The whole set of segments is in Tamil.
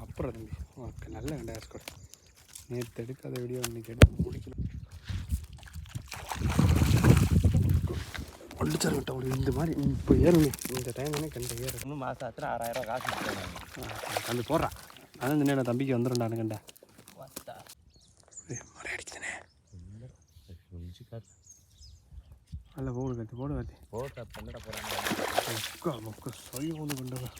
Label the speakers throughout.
Speaker 1: அப்புறம் தம்பி ஓகே நல்ல கண்டா ஸ்கோர் நேற்று எடுக்காத வீடியோ இன்னைக்கு எடுத்து முடிக்கணும். ஒழிச்சார் விட்ட ஒரு இந்த மாதிரி இப்போ ஏறுங்க இந்த டைம் தானே கண்ட ஏறு.
Speaker 2: மாதம் ஆச்சுன்னா ஆறாயிரம் காசு
Speaker 1: கண்டு போடுறான் அதான் இந்த தம்பிக்கு வந்துடும்டானு கண்டா.
Speaker 2: வந்தா
Speaker 1: மழை அடிக்குதுனே
Speaker 2: முடிச்சு காசு
Speaker 1: நல்ல போடு கத்தி போடு கத்தி
Speaker 2: போட்டா பண்ணிட போகிறாங்க
Speaker 1: முக்கா முக்கா சொய் ஒன்று கொண்டவா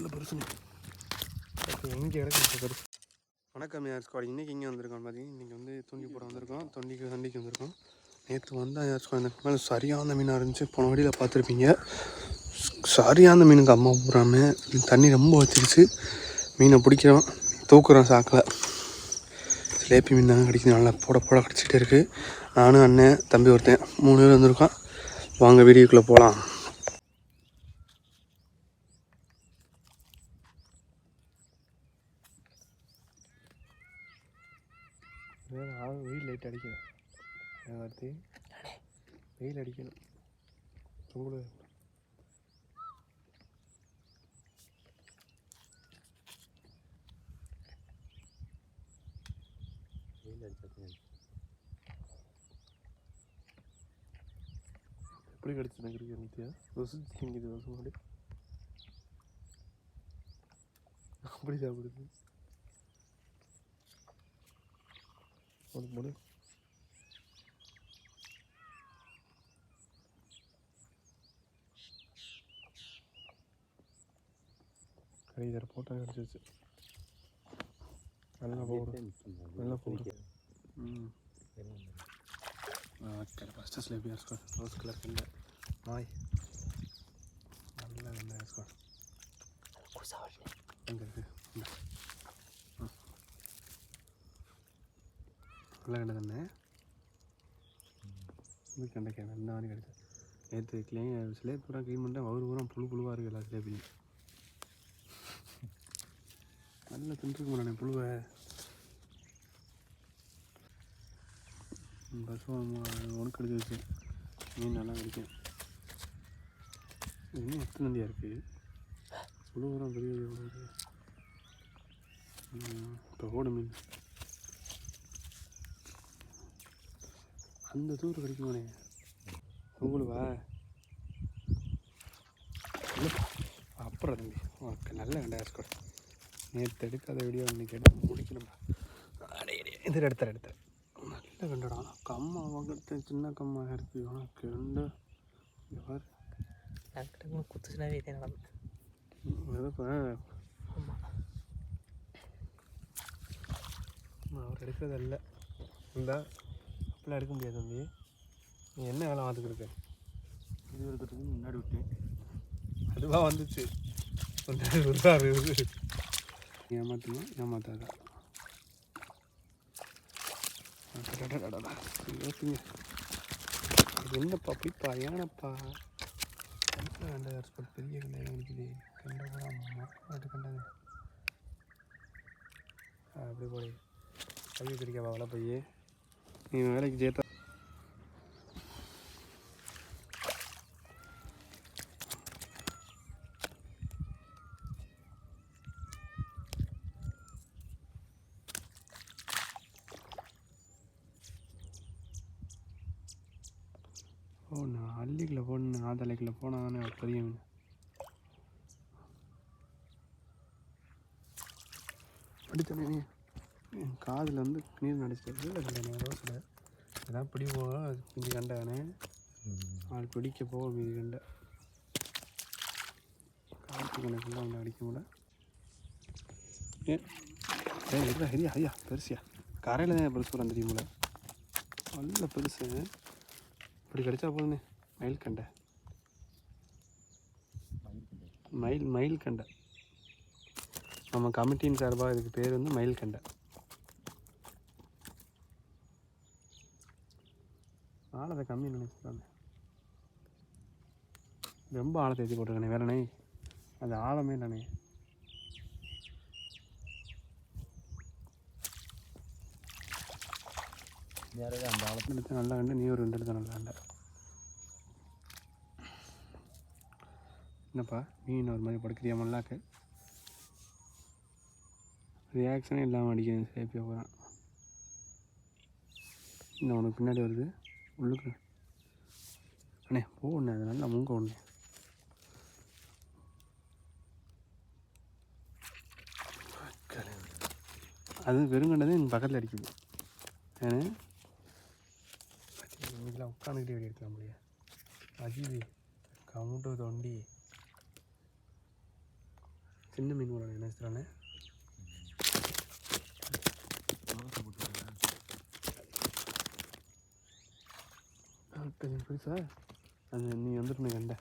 Speaker 1: கொள்ள பெருசுங்க எங்கே பெருசு. வணக்கம் யார் ஸ்குவாட் இன்றைக்கி இங்கே வந்திருக்கோம் பார்த்தீங்கன்னா இன்றைக்கி வந்து தூண்டி போட வந்திருக்கோம். தொண்டிக்கு சண்டிக்கு வந்திருக்கோம். நேற்று வந்தால் யார் ஸ்குவாட் இந்த மேலே சரியான மீனாக இருந்துச்சு போன வழியில் பார்த்துருப்பீங்க. சரியான மீனுக்கு அம்மா போடுறாம தண்ணி ரொம்ப வச்சிருச்சு மீனை பிடிக்கிறோம் தூக்குறோம் சாக்கில். சிலேபி மீன் தாங்க கிடைக்குது. நல்லா போட போட கிடச்சிட்டே இருக்குது நானும் அண்ணன் தம்பி ஒருத்தன் மூணு பேர் வந்திருக்கோம். வாங்க வீடியோக்குள்ளே போகலாம் வெயில் லைட் அடிக்கணும். வார்த்தை. வெயில் அடிக்கணும். உங்களுக்கு எப்படி கிடச்சி நகரிக்க நித்யா ருசி திங்குது வருஷம் முன்னாடி அப்படி சாப்பிடுது. ஒரு முடி கை தர போட்டால் கிடச்சிச்சு நல்லா போடும் நல்லா போடும் ம் ஃபஸ்ட்டு ஸ்லேப் ஏர்ஸ்கோ ரோஸ் கலர் கண்ட நாய் நல்ல கண்ட ஏர்ஸ்கோ எங்கே இருக்கு இந்தா. ஆ. நல்ல கண்ட தானே இது கண்ட நல்ல மாதிரி கிடைச்சு நேற்று க்ளீன் ஸ்லேப் பூரா க்ளீன் பண்ணிட்டேன். வவுறு பூரா புழு புழுவாக இருக்குது எல்லா சிலேபியும் நல்லா தின்றுக்கு மாட்டேன் புழுவை. பஸ் உனக்கு எடுத்து வச்சு மீன் நல்லா கிடைக்கும். இன்னும் எத்தனை நந்தியாக இருக்குது புழுவரம் பெரிய பெரிய இப்போ ஓடு மீன். அந்த தூரம் கிடைக்குமானே உங்களுவா? அப்புறம் தம்பி ஓகே நல்ல கண்டா ஸ்கோர் நேற்று எடுக்காத வீடியோ இன்னைக்கு எடுத்து முடிக்கணும்பா அடே, அடே, இது எடுத்தேன் எடுத்தேன் நல்ல கண்டடா. கம்மா வகுத்து சின்ன கம்மா இருக்கு. உனக்கு ரெண்டு இங்க பாரு
Speaker 2: டக்கு குத்துச்சுனாவே இதே நடந்தது
Speaker 1: அவர் எடுக்கிறது இல்லை இந்த. அப்படிலாம் எடுக்க முடியாது தம்பி. நீ என்ன வேலை பார்த்துக்கிட்டு இருக்க? இது எடுக்கிறதுக்கு முன்னாடி விட்டேன். அதுவாக வந்துச்சு. முன்னாடி விருதா இருக்குது ஏமாத்துமா? ஏமாத்தாதா? என்னப்பா பிப்பா ஏனப்பா ஸ்பாட் பெரிய கண்ட இருக்குது கண்ட கூட அம்மா அது கண்டது ஆ, அப்படி போய் கல்வி பிடிக்கவா வள போய் நீ வேலைக்கு சேர்த்தா ஓ நான் அள்ளிக்குள்ள போடணும் ஆதலைக்குள்ள போனால் தானே ஒரு பெரிய மீன் அடித்தனே நீ காதில் வந்து நீர் நடிச்சிட்டு இல்லை கண்டனே ரோஸில் இதெல்லாம் பிடி போக அது கொஞ்சம் கண்டானே ஆள் பிடிக்க போக மீதி கண்ட. காற்று கணக்கில் ஒன்று அடிக்க முடியல ஏன் ஹரியா ஐயா பெருசியா. கரையில் தான் பெருசு வரும் தெரியுமில்ல நல்ல பெருசு. இப்படி கிடைச்சா போதுனே மயில் கண்டை. மயில் மயில் கண்டை. நம்ம கமிட்டியின் சார்பாக இதுக்கு பேர் வந்து மயில் கண்டை. ஆழத்தை கம்மி நினைச்சுக்காங்க ரொம்ப ஆழத்தை ஏற்றி போட்டிருக்கனே வேறனே அது ஆழமே இல்லைண்ணே
Speaker 2: யாராவது அந்த ஆளை
Speaker 1: எடுத்து நல்லா கண்டு நீ ஒரு ரெண்டு எடுத்து நல்லா கண்ட. என்னப்பா நீ ஒரு மாதிரி படுக்கிறியா மல்லாக்கு? ரியாக்ஷனே இல்லாமல் அடிக்கிறேன் சேப்பியாக போகிறான் இன்னும் உனக்கு பின்னாடி வருது? உள்ளுக்கு. அண்ணே போ ஒன்று அது நல்லா முங்க ஒன்று அது வெறுங்கண்டது எங்கள் பக்கத்தில் அடிக்குது. ஏன்னா இதெல்லாம் உட்காந்துக்கிட்டே வெளியே எடுக்கலாம் முடியாது அஜிது கமுட்டு தொண்டி. சின்ன மீன் கூட என்ன சொல்கிறானே பெருசா அந்த நீ வந்துட்டு கண்டை.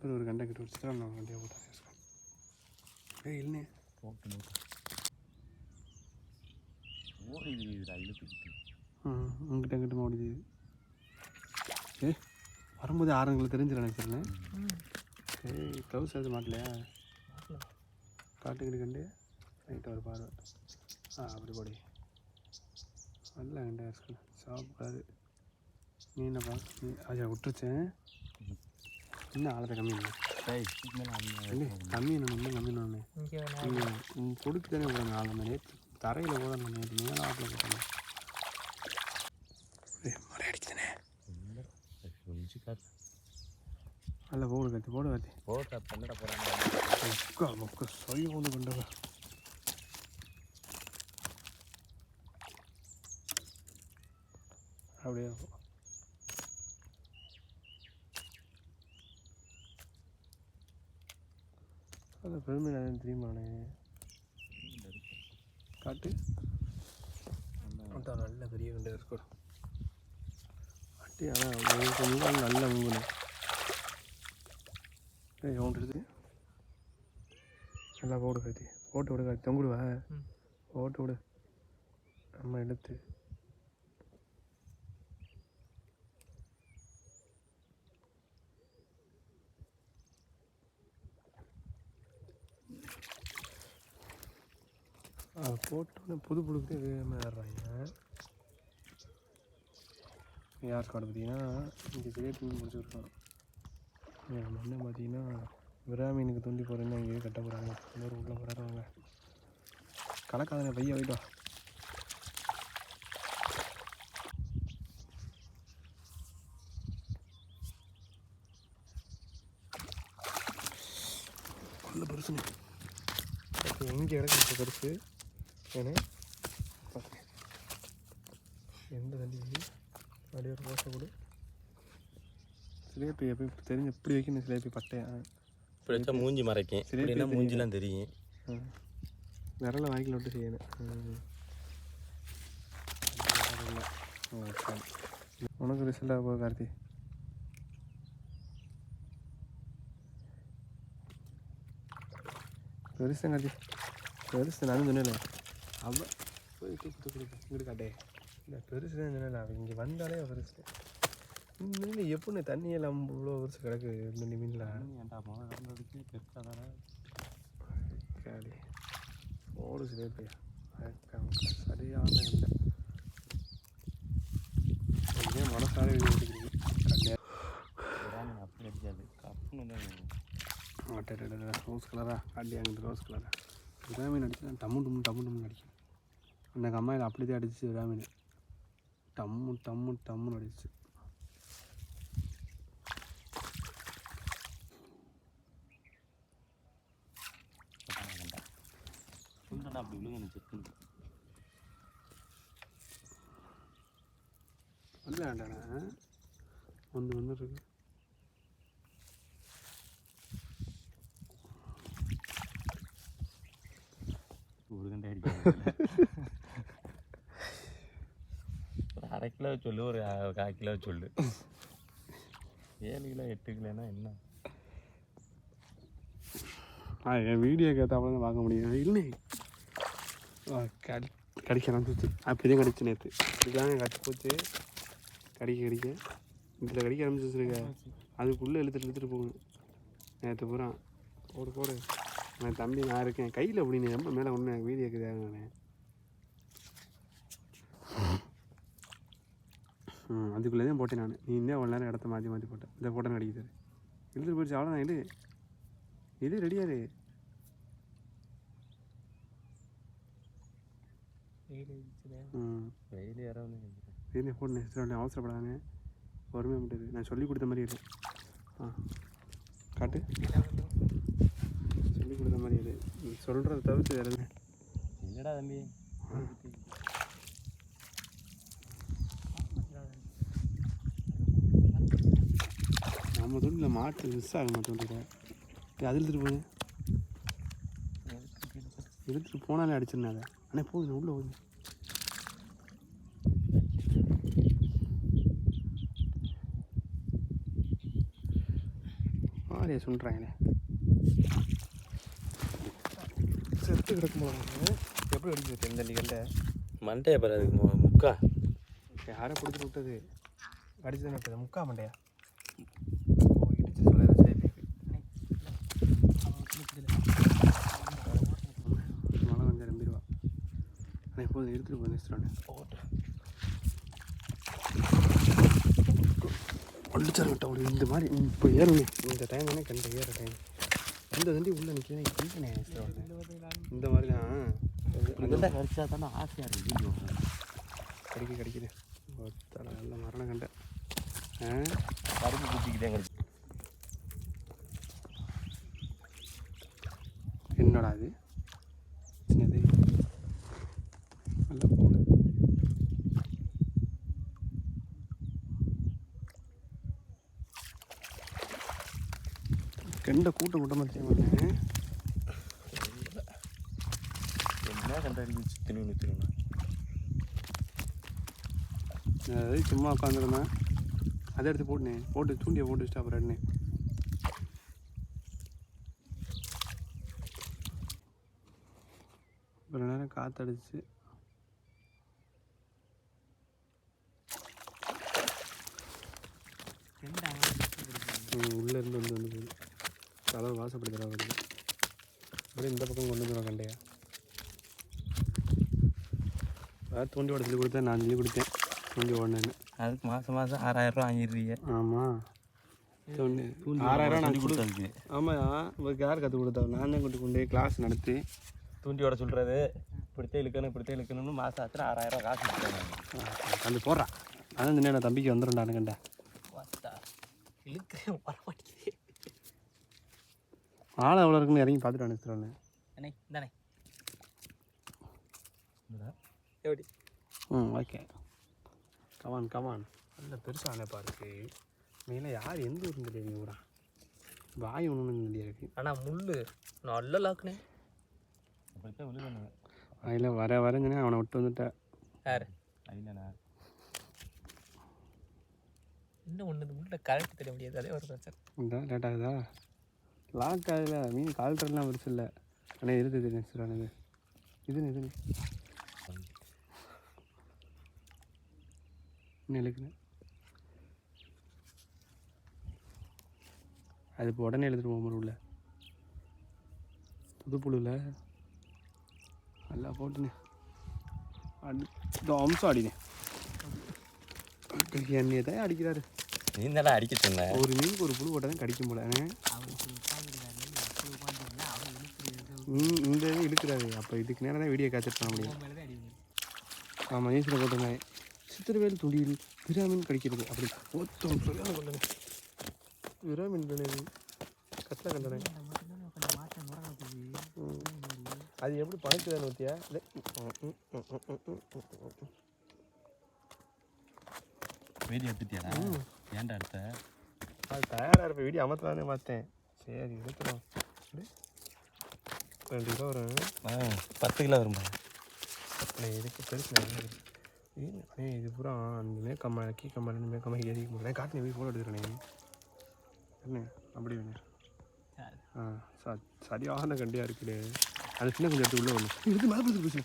Speaker 1: ஒரு ஒரு கண்டை கிட்ட வச்சுட்டா நான் வண்டியை போட்டேன் ஏய் இல்லைண்ணே
Speaker 2: போட்டு நோட்டு ஓடி இதுடா இழுத்துக்கிட்டு
Speaker 1: ம் உங்ககிட்ட கிட்ட ஓடிது? ஏ வரும்போது ஆறுங்களை தெரிஞ்சிட நினைச்சிருந்தேன். ஏய் க்ளவுஸ் எதுவும் மாட்டலையா? காட்டுக்கிட்டு கண்டு ரைட்டாக ஒரு பார்வை ஆ அப்படி போடி. நல்லா கண்டா சாப்பிடாது நீ என்னப்பா நீ அஜா விட்டுருச்சேன் இன்னும் ஆழத்தை கம்மி கம்மி என்ன இன்னும் கம்மி நான் நீங்கள் கொடுத்து தானே போகிறாங்க ஆழம் நேற்று தரையில் போதாங்க நேற்று மேலே ஆட்டில் ஏய் மழை
Speaker 2: காத்து.
Speaker 1: நல்லா போடு கத்தி போடு கத்தி.
Speaker 2: போட்டா பண்ணட போகிறாங்க
Speaker 1: முக்கா முக்க சொல்லி கொண்டு அப்படியே போ. அது பெருமை நான் தெரியுமாண்ணே காட்டு. அதான் நல்ல பெரிய கண்டு இருக்கும் அட்டி ஆனால் கொஞ்சம் நல்ல ஒன்று எடுத்து நல்லா போடு கத்தி போட்டு விடு கத்தி தொங்குடுவா.
Speaker 2: ம்.
Speaker 1: போட்டு விடு. நம்ம எடுத்து போட்டோன்னே புது புழுக்கே வேகமாக ஏறுறாங்க யார் ஸ்காட் பார்த்தீங்கன்னா இங்கே கிரியேட் பண்ணி முடிச்சுருக்கோம் என் மண்ணை பார்த்தீங்கன்னா விராமீனுக்கு துண்டி போகிறேன்னு இங்கே கட்ட போகிறாங்க இன்னொரு உள்ள போகிறாங்க கலக்காதன பையன் வைட்டா கொள்ள பெருசுங்க இப்போ எங்கே இறக்கு பெருசு. ஏன்னா எந்த தண்ணி அப்படியே ஒரு ரோசை கொடு சிலேபி எப்படி தெரிஞ்சு எப்படி வைக்கணும் சிலேபி பட்டையா
Speaker 2: இப்படி வச்சா மூஞ்சி மறைக்கும்.
Speaker 1: தெரியும்.
Speaker 2: மூஞ்சிலாம் தெரியும்.
Speaker 1: ஆ. விரல வாய்க்கில் விட்டு செய்யணும். உனக்கு ரிசல்ட்டாக போகுது கார்த்தி. பெருசு கார்த்தி. பெருசு நான் சொன்னேன் அவ போய் தூக்கு தூக்கு இங்கிட்டு காட்டே. இந்த பெருசு தான் அவன் இங்கே வந்தாலே பெருசு. இந்த மீனில் எப்படி தண்ணியெல்லாம் இவ்வளோ பெருசு கிடக்கு? இந்த மீனில்
Speaker 2: ஏன்டா மழை நடந்ததுக்கு பெருசாக
Speaker 1: காடி ஓடு சிலேபி. சரியான இல்லை. இதே மனசாலே
Speaker 2: அப்படி அடிக்காது. கப்புன்னு
Speaker 1: ரோஸ் கலரா காட்டி அங்கிட்டு ரோஸ் கலரா விராமீன் அடிச்சுனா டம்மு டம்மு டம்மு டம்முன்னு அடிக்கும் அந்த அம்மாயில் அப்படி தான் அடிச்சு விராமீன் டம்மு டம்மு டம்முன்னு அடிச்சு.
Speaker 2: அப்படி விழுங்க செக்குன்னு
Speaker 1: வந்து வேண்டாண்ணா வந்து வந்து இருக்கு.
Speaker 2: ஒரு கண்டை அடிக்காது ஒரு அரை கிலோ சொல்லு ஒரு கால் கிலோ சொல்லு ஏழு கிலோ எட்டு கிலோனா என்ன
Speaker 1: ஆ என் வீடியோ கேட்டாப்புல தான் பார்க்க முடியும் இல்லை கடி கடிக்க ஆரம்பிச்சிச்சு அப்படி தான் கடிச்சு நேற்று இதுதாங்க கடிச்சு போச்சு கடிக்க கடிக்க இதில் கடிக்க ஆரம்பிச்சிருக்க அதுக்குள்ளே இழுத்துட்டு இழுத்துட்டு போகணும் நேற்று பூரா போடு போடு என் தம்பி நான் இருக்கேன். கையில் அப்படின்னு ரொம்ப மேலே ஒன்று எனக்கு வீடியோ கேட்குறாங்க ம் அதுக்குள்ளே தான் போட்டேன் நான். நீ இன்னும் அவ்வளோ நேரம் இடத்த மாற்றி மாற்றி போட்டேன் இந்த போட்டேன் கிடைக்குது இழுத்துட்டு போயிடுச்சு. அவ்வளோதான் இழு இது ரெடியாரு ம்.
Speaker 2: வெயில் யாராவது
Speaker 1: என்ன போடணும் சரி அவசரப்படாதானே பொறுமையாக முடியாது நான் சொல்லி கொடுத்த மாதிரி இரு. ஆ. காட்டு. கொடுத்த மாதிரி நீ சொல்கிறத தவிர்த்து வேறு எதுவும்
Speaker 2: இல்லடா தம்பி?
Speaker 1: நம்ம தொண்டில் மாட்டு மிஸ் ஆக மாட்டோம் தொண்டில் அது இழுத்துட்டு போகுது. இழுத்துட்டு போனாலே அடிச்சிருந்தேன் அதை. ஆனால் போகுது உள்ளே போகுது. ஆரியா சொல்கிறாங்களே செத்து கிடக்கும். எப்படி அடிக்கிறது இந்த நிகழ்ல
Speaker 2: மண்டையை பாரு அதுக்கு மு- முக்கா.
Speaker 1: யாரை பிடிச்சி விட்டது. அடிச்சு தானே விட்டது. முக்கா மண்டையா? ஓ இடிச்சு சொல்ல ஏதோ சரி மழை வந்து நம்பிடுவா. ஆனால் எப்போதும் எடுத்துகிட்டு போய் நிறுத்துறானே அடிச்சார் விட்ட இந்த மாதிரி இப்போ ஏறுமே இந்த டைம் தானே கண்ட ஏற டைம் இந்த தண்டி உள்ள நிற்கிறேன் இந்த மாதிரி தான்
Speaker 2: கடிச்சா தானே ஆசையாக இருக்கு
Speaker 1: கடிக்க கடிக்குது நல்ல மரணம் கண்டேன்
Speaker 2: கரும்பு குத்திக்கிட்டே கடிச்சு
Speaker 1: என்னடா அது சின்னது நல்ல போல கெண்ட கூட்டம் கூட்டமாக செய்வாங்க
Speaker 2: என்ன கண்டடிச்சு திரும்ப
Speaker 1: அதாவது சும்மா உட்காந்துருந்தேன். அதை எடுத்து போட்டுனேன் போட்டு தூண்டியை போட்டு வச்சுட்டு அப்புறம் ஒரு நேரம் காற்றடிச்சு உள்ளேருந்து வந்து வந்து கலர் வாசப்படி வருது அப்படியே இந்த பக்கம் கொண்டு வந்துடும் கண்டையா. வேறு தூண்டி ஓட சொல்லி கொடுத்தேன் நான் சொல்லி கொடுத்தேன். தூண்டி ஓடனேன்னு
Speaker 2: அதுக்கு மாதம் மாதம் ஆறாயிரம் ரூபா வாங்கிடுவீங்க
Speaker 1: ஆமாம் தூண்டி ஆறாயிரம் நான்
Speaker 2: சொல்லி கொடுத்ததுக்கு
Speaker 1: ஆமாயா உங்களுக்கு யார் கற்றுக் கொடுத்தா? நான் தான் கொண்டு கொண்டு கிளாஸ் நடத்தி.
Speaker 2: தூண்டியோட சொல்கிறது இப்படித்தான் இழுக்கணும் இப்படித்தான் இழுக்கணும்னு மாதம் ஆச்சுன்னா ஆறாயிரம் காசு கொடுத்தாங்க
Speaker 1: அந்த போடுறான் அதான் நேரம் தம்பிக்கு வந்துடும்டானு கண்டா.
Speaker 3: இழுக்கிறேன் வர மாட்டேங்குது.
Speaker 1: ஆள் எவ்வளோ இருக்குன்னு இறங்கி பார்த்துட்டு அனுப்பிச்சிடுவானே
Speaker 3: அண்ணே. இந்தானே எப்படி
Speaker 1: ம் ஓகே. கமான் கமான் நல்ல பெருசாக அணைப்பா இருக்கு மெயினாக யார் எந்த ஊருன்னு தெரியாது ஊரா? வாய் ஒன்று இருக்கு.
Speaker 3: அண்ணா முள்ளு. நல்ல லாக்குனே
Speaker 1: அதில் வர வரஞ்சனே அவனை விட்டு வந்துட்டேன்
Speaker 3: யாரு?
Speaker 2: இல்லைண்ணா
Speaker 3: இன்னும் ஒன்று இந்த முள்ள கரெக்ட் தெரிய முடியாது. அதே ஒரு பிரச்சனை.
Speaker 1: இந்த லேட் ஆகுதா? லாக் ஆகல. மீன் கால்ட்ரெல்லாம் வருஷம் இல்லை. ஆனால் இருக்குது நெக்ஸ்டானது இது இது இதுன்னு இன்னும் அது இப்போ உடனே எழுதிட்டு போக உள்ள புதுப்புழுல நல்லா போட்டுனே. அடி அம்சம் அடினே. என்னையை அடிக்கிறாரு.
Speaker 2: நீ தானே அடிக்க சொன்ன
Speaker 1: ஒரு மீனுக்கு ஒரு புழு போட்டால் தான் கடிக்கும் போல. இந்த இது இழுக்கிறாரு. அப்போ இதுக்கு நேரம் தான் வீடியோ கேப்சர் பண்ண முடியும். ஆமாம் நியூஸில் போட்டிருந்தேன் சித்திரவேல் துடியில் விராமீன் கடிக்கிறது. அப்படி ஒருத்தம் கொண்டனே விராமீன் கண்டது கட்டில் கண்டனே. ம். அது எப்படி பணத்துதான் ஊற்றியா இல்லை
Speaker 2: வீடியோ எடுத்துட்டியாடா? ஏன்டா எடுத்த?
Speaker 1: அது தயாராக இருப்ப வீடியோ அமர்த்தலானே பார்த்தேன் சரி எடுத்துடும் ரெண்டு கிலோ வரும்.
Speaker 2: ஆ பத்து கிலோ வரும்பா.
Speaker 1: அண்ணே இதுக்கு பெருசு அண்ணே இது பூரா அந்த மேக்கம்மா கீ கம்மா ரெண்டு மேக்கம்மா ஏறி முடியல காட்டின போய் ஃபோட்டோ எடுத்துக்கிறேன். என்ன? அப்படி வேணும் ஆ ச சரியான கண்டியாக இருக்குது அது சின்ன கொஞ்சம் எடுத்து உள்ளே ஒன்று இது மேலே பிடிச்சி பிடிச்சி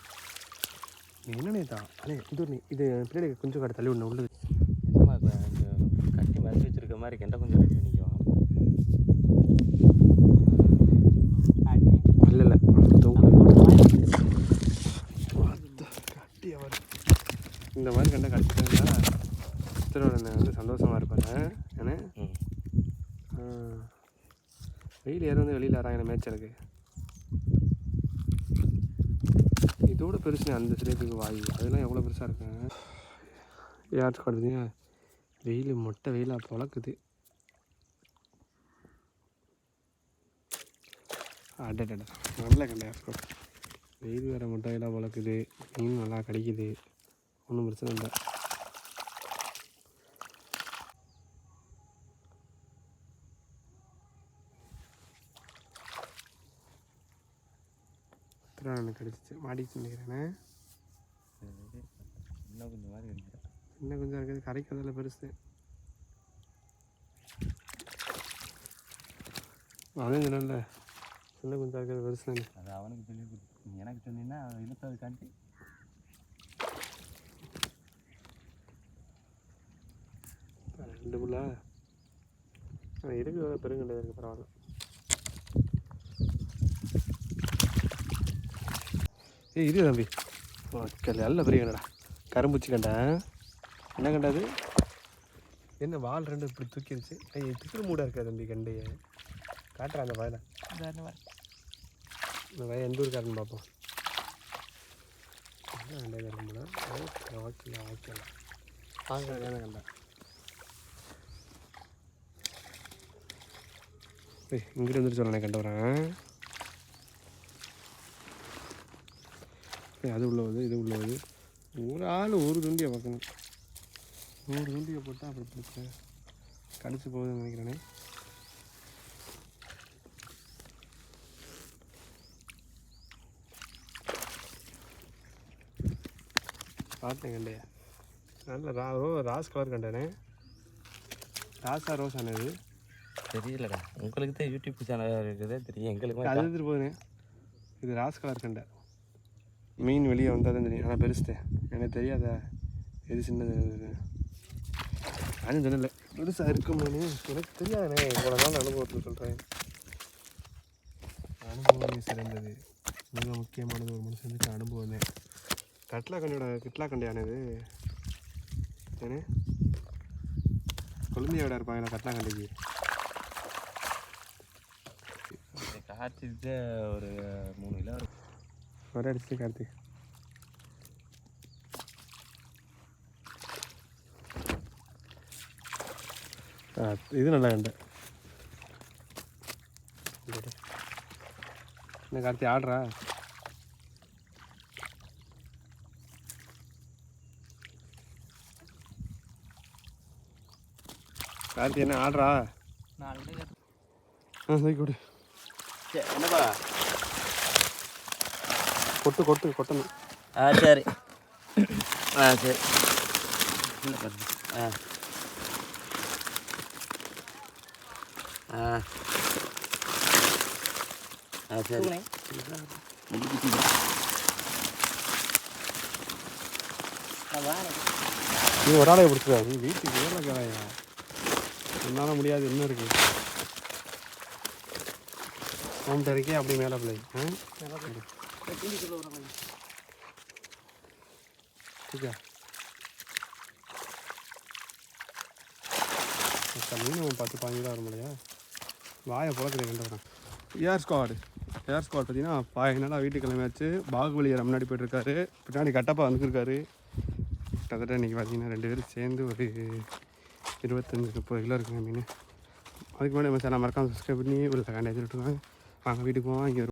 Speaker 1: நீ என்னண்ணே தான் அண்ணே இது இது பின்னாடி கொஞ்சம் கடை தள்ளி ஒன்று உள்ளது
Speaker 2: என்னம்மா இப்போ கொஞ்சம் கட்டி மறைச்சி வச்சிருக்க மாதிரி கெண்ட கொஞ்சம் ரெடி பண்ணிக்கோ
Speaker 1: இல்லை இல்லை. இந்த மாதிரி கண்டை கடிச்சிட்டா திருவண்ணன் வந்து சந்தோஷமாக இருப்பாங்க ஏன்னா. வெயில் ஏற வந்து வெளியில் வராங்க மேய்ச்சலுக்கு. இதோட பெருசு அந்த சிலேபிக்கு வாய். அதெல்லாம் எவ்வளோ பெருசாக இருக்குங்க யார்ஸ் காட்டுறதுங்க வெயில் மொட்டை வெயிலாக பழக்குது. அடடடா நல்ல கண்டா யார்ஸ் வெயில் வேறு மொட்டை வெயிலாக பழக்குது. மீன் நல்லா கிடைக்குது. ஒன்றும் பிரச்சனை இல்லை. திருவண்ணன் கிடச்சிச்சு. மாடிச்சு நினைக்கிறேன்
Speaker 2: இன்னும் கொஞ்சம் மாதிரி இருக்கு
Speaker 1: இன்னும் கொஞ்சம் இருக்குது. கரைக்கிறதுல பெருசு. அதே சொன்னல சின்ன கொஞ்சம் இருக்கிறது பெருசு தானே.
Speaker 2: அது அவனுக்கு சொல்லி கொடு நீ எனக்கு சொன்னீங்கன்னா இழுத்தது காட்டி
Speaker 1: ரெண்டு புள்ள இருக்கு. பெருங்கண்டது இருக்கு. பரவாயில்ல. ஏய் இது தம்பி. மக்கள் நல்ல பெரிய கண்டடா கரும்புச்சி கண்டா. என்ன கண்டா அது என்ன வால் ரெண்டு இப்படி தூக்கிடுச்சு ஐய் திக்கு மூடா இருக்கா தம்பி கண்டையை? காட்டுறேன் அந்த வயலை. இந்த வயல் எந்த ஊருக்காருன்னு பார்ப்போம். என்ன கண்டா இருக்கும்போது ஓகே ஓகே ஓகே வாங்க கண்டா? ஏய் இங்கிட்டு வந்துட்டு கண்டு வரேன் அது உள்ள வருது இது உள்ள வருது. ஒரு ஆள் ஒரு துண்டியை பார்க்கணும். நூறு துண்டியை போட்டால் அப்படி பிடிச்ச. கடிச்சு போகுதுன்னு நினைக்கிறேனே. பார்த்தேன் கண்டையா? நல்ல ரா ரோ ராஸ் கலர் கண்டனே. ராசா ரோஸ் ஆனது
Speaker 2: தெரியலடா. உங்களுக்கு தான் யூடியூப் சேனல் இருக்குதே தெரியும். எங்களுக்கு
Speaker 1: அது எடுத்துட்டு போதுனே இது ராஸ் கலர் கண்டை. மீன் வெளியே வந்தால் தான் தெரியும். ஆனால் பெருசுதே. எனக்கு தெரியாத? எது சின்னது. நானும் சொன்னல பெருசாக இருக்குமோன்னு எனக்கு தெரியாதுண்ணே இவ்வளோ நாள் அனுபவத்தில் சொல்கிறேன் அனுபவமே சிறந்தது. மிக முக்கியமானது ஒரு மனுஷனுக்கு அனுபவமே. கட்லா கண்டியோட கிட்லா கண்டியானது? ஏனே கொழுந்தியோட இருப்பாங்க கட்லா கண்டிக்கு?
Speaker 2: காய்ச்சிட்டு ஒரு மூணு கிலோ இருக்கும்
Speaker 1: ஒரே அடிச்சு கார்த்திக். ஆ இது நல்லா கண்டு என்ன கார்த்தி ஆடுறா? கார்த்தி என்ன ஆடுறா?
Speaker 3: நாலு
Speaker 1: ஆ சரி கொடு.
Speaker 2: என்னப்பா?
Speaker 1: கொட்டு கொட்டு கொட்டணும்.
Speaker 2: ஆ சரி. ஆ சரி. ஆ ஆ ஆ. ஆ. சரி.
Speaker 1: நீ ஒரு ஆளை நீ வீட்டுக்கு ஏழை கிளையா என்னால் முடியாது. என்ன இருக்கு? ஹோம் டெரிக்கே அப்படி மேலே பிள்ளை ஆ? மீன் பார்த்து பாஞ்சு தான் வர முடியாது வாயை புழக்கிறது கண்டு ஏர் ஸ்குவாடு ஏர் ஸ்குவாட் பார்த்தீங்கன்னா பதினாலா வீட்டுக்கு கிளம்பியாச்சு? பாகுபலி ஏற முன்னாடி போயிட்டுருக்காரு. பின்னாடி கட்டப்பா வந்துருக்காரு. கிட்டத்தட்ட இன்றைக்கி பார்த்தீங்கன்னா ரெண்டு பேரும் சேர்ந்து ஒரு இருபத்தஞ்சி முப்பது கிலோ இருக்குங்க மீன். அதுக்கு முன்னாடி நம்ம சேனல் மறக்காமல் சப்ஸ்கிரைப் பண்ணி உள்ள கண்டாச்சு விட்டுருக்காங்க வாங்க வீட்டுக்கு போவோம். இங்கே